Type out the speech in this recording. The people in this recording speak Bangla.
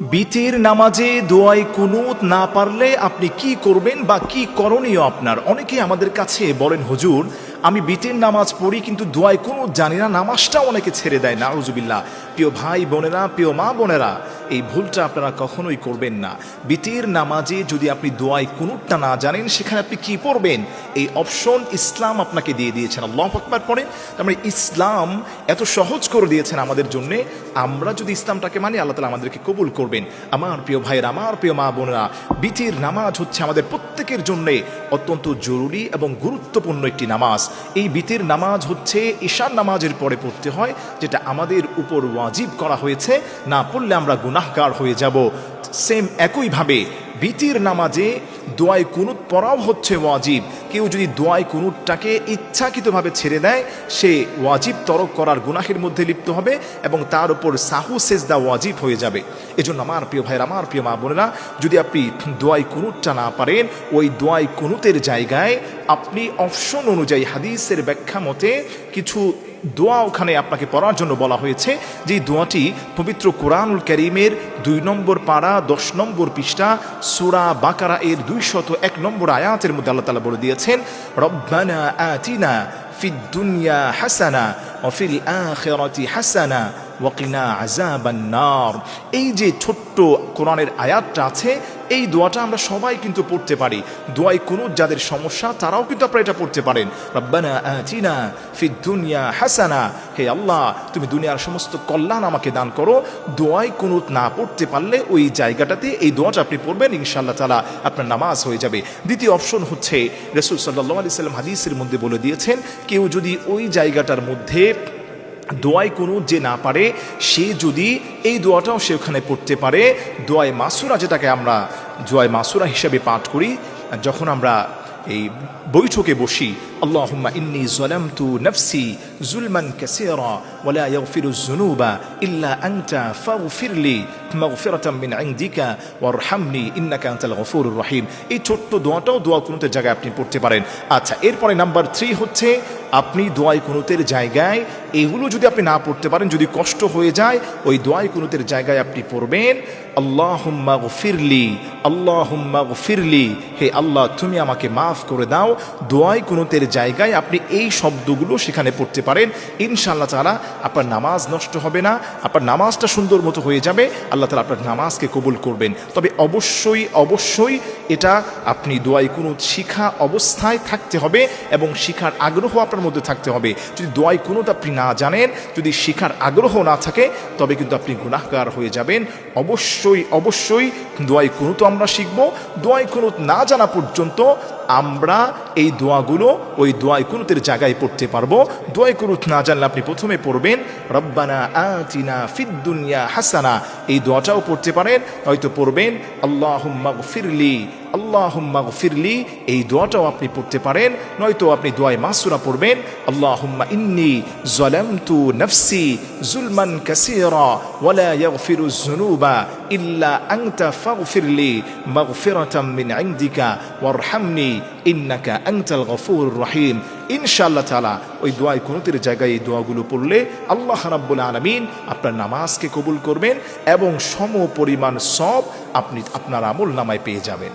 বিতের নামাজে দোয়াই কুনুত না পারলে আপনি কি করবেন বা কি করণীয় আপনার? অনেকে আমাদের কাছে বলেন, হুজুর, আমি বিটের নামাজ পড়ি কিন্তু দোয়াই কুনুত জানি না নামাজটা অনেকে ছেড়ে দেয় না। রুজুবিল্লা প্রিয় ভাই বোনেরা, প্রিয় মা বোনেরা এই ভুলটা আপনারা কখনোই করবেন না। বিতের নামাজে যদি আপনি দোয়াই কুনুতটা না জানেন, সেখানে আপনি কি পড়বেন? এই অপশন ইসলাম আপনাকে দিয়ে দিয়েছেন। আল্লাহ আকবার পড়েন। তার মানে ইসলাম এত সহজ করে দিয়েছেন আমাদের জন্যে। আমরা যদি ইসলামটাকে মানি, আল্লাহ তালা আমাদেরকে কবুল করবেন। আমার প্রিয় ভাইয়ের, আমার প্রিয় মা বোনেরা, বিতির নামাজ হচ্ছে আমাদের প্রত্যেকের জন্যে অত্যন্ত জরুরি এবং গুরুত্বপূর্ণ একটি নামাজ। এই বিতির নামাজ হচ্ছে ঈশান নামাজের পরে পড়তে হয়, যেটা আমাদের উপর ওয়াজিব করা হয়েছে। না পড়লে আমরা গুনাহগার হয়ে যাব। সেম একইভাবে বিতির নামাজে দোয়াই কুনুত পড়াও হচ্ছে ওয়াজিব। কেউ যদি দোয়াই কুনুতটাকে ইচ্ছাকৃতভাবে ছেড়ে দেয়, সে ওয়াজিব তরক করার গুনাহের মধ্যে লিপ্ত হবে এবং তার উপর সাহু, সেজদা ওয়াজিব হয়ে যাবে। এজন্য আমার প্রিয় ভাইয়ের, আমার প্রিয় মা বোনেরা, যদি আপনি দোয়াই কুনুতটা না পারেন, ওই দোয়াই কুনুতের জায়গায় আপনি অপশন অনুযায়ী হাদিসের ব্যাখ্যা মতে কিছু দোয়া ওখানে আপনাকে পড়ার জন্য বলা হয়েছে। যে দোয়াটি পবিত্র কোরআনুল করিমের দুই নম্বর পাড়া দশ নম্বর পৃষ্ঠা, সুরা বাকারা এর দুই শত এক নম্বর আয়াতের মধ্যে আল্লাহ তালা বলে দিয়েছেন, রব্বানা আতিনা ফিদ দুনিয়া হাসানা অফিল আখিরাতি হাসানা ওয়াকিনা আজাবান্নার এই যে ছোট্ট কোরআনের আয়াতটা আছে এই দোয়াটা আমরা সবাই কিন্তু পড়তে পারি। দোয়াই কোনো যাদের সমস্যা, তারাও কিন্তু আপনারা এটা পড়তে পারেন। রব্বানা আতিনা ফিদ দুনিয়া হাসানা হে আল্লাহ, তুমি দুনিয়ার সমস্ত কল্যাণ আমাকে দান করো। দোয়াই কুনুত না পড়তে পারলে ওই জায়গাটাতে এই দোয়াটা আপনি পড়বেন, ইনশাআল্লাহ তালা আপনার নামাজ হয়ে যাবে। দ্বিতীয় অপশন হচ্ছে, রসুল সাল্লাহ আলি সাল্লাম হাদিসের মধ্যে বলে দিয়েছেন, কেউ যদি ওই জায়গাটার মধ্যে দোয়াই কোনো যে না পারে, সে যদি এই দোয়াটাও সে ওখানে পড়তে পারে। দোয়াই মাসুরা যেটাকে আমরা দোয়াই মাসুরা হিসাবে পাঠ করি, যখন আমরা এই বৈঠকে বসি আল্লাহুম্মা ইন্নি যালামতু নাফসি জুলমান কাসীরা ওয়ালা ইয়াগফিরু যুনুবা ইল্লা আনতা ফাগফিরলি মাগফিরাতাম মিন ইনদিকা ওয়ারহামনি ইন্নাকা আনতাল গফুরুর রহিম এই ছোট্ট দোয়াটাও দোয়া কুনুতের জায়গায় আপনি পড়তে পারেন। আচ্ছা এরপরে নাম্বার থ্রি হচ্ছে, আপনি দোয়াই কুনুতের জায়গায়, এগুলো যদি আপনি না পড়তে পারেন, যদি কষ্ট হয়ে যায়, ওই দোয়াই কুনুতের জায়গায় আপনি পড়বেন, আল্লাহুম্মা গফিরলি আল্লাহুম্মা গফিরলি, হে আল্লাহ, তুমি আমাকে মাফ করে দাও। দোয়াই কুনুতের জায়গায় আপনি এই শব্দগুলো সেখানে পড়তে পারেন। ইনশাআল্লাহ তালা আপনার নামাজ নষ্ট হবে না, আপনার নামাজটা সুন্দর মতো হয়ে যাবে, আল্লাহ তালা আপনার নামাজকে কবুল করবেন। তবে অবশ্যই অবশ্যই এটা আপনি দোয়াই কোনো শিখা অবস্থায় থাকতে হবে এবং শিখার আগ্রহ আপনার মধ্যে থাকতে হবে। যদি দোয়াই কুনুত আপনি না জানেন, যদি শিখার আগ্রহ না থাকে, তবে কিন্তু আপনি গুনাহগার হয়ে যাবেন। অবশ্যই অবশ্যই দোয়াই কোনো তো আমরা শিখব দোয়াই কুনুত না জানা পর্যন্ত আমরা এই দোয়াগুলো ওই দোয়াই কুনুতের জায়গায় পড়তে পারব। দোয়াই কুনুত না জানলে আপনি প্রথমে পড়বেন, রব্বানা আতিনা ফিদ্দুনিয়া হাসানা। এই দোয়াটাও পড়তে পারেন হয়তো পড়বেন আল্লাহ ফিরলি আল্লাহুম্মা ফিরলি এই দোয়াটাও আপনি পড়তে পারেন, নয়তো আপনি দোয়ায় মাসুরা পড়বেন। আল্লাহুম্মা ইন্নি জালামতু নফসি জুলমান কাসীরা ওয়ালা ইয়াগফিরু যুনুবা ইল্লা আনতা ফাগফিরলি মাগফিরাতাম মিন ইনদিকা ওয়ারহামনি ইন্নাকা আনতাল গফুরুর রহিম। ইনশাআল্লাহ তাআলা ওই দোয়াই কুনুতের জায়গায় এই দোয়াগুলো পড়লে আল্লাহ রাব্বুল আলামিন আপনার নামাজকে কবুল করবেন এবং সম পরিমাণ সব আপনি আপনার আমল নামায় পেয়ে যাবেন।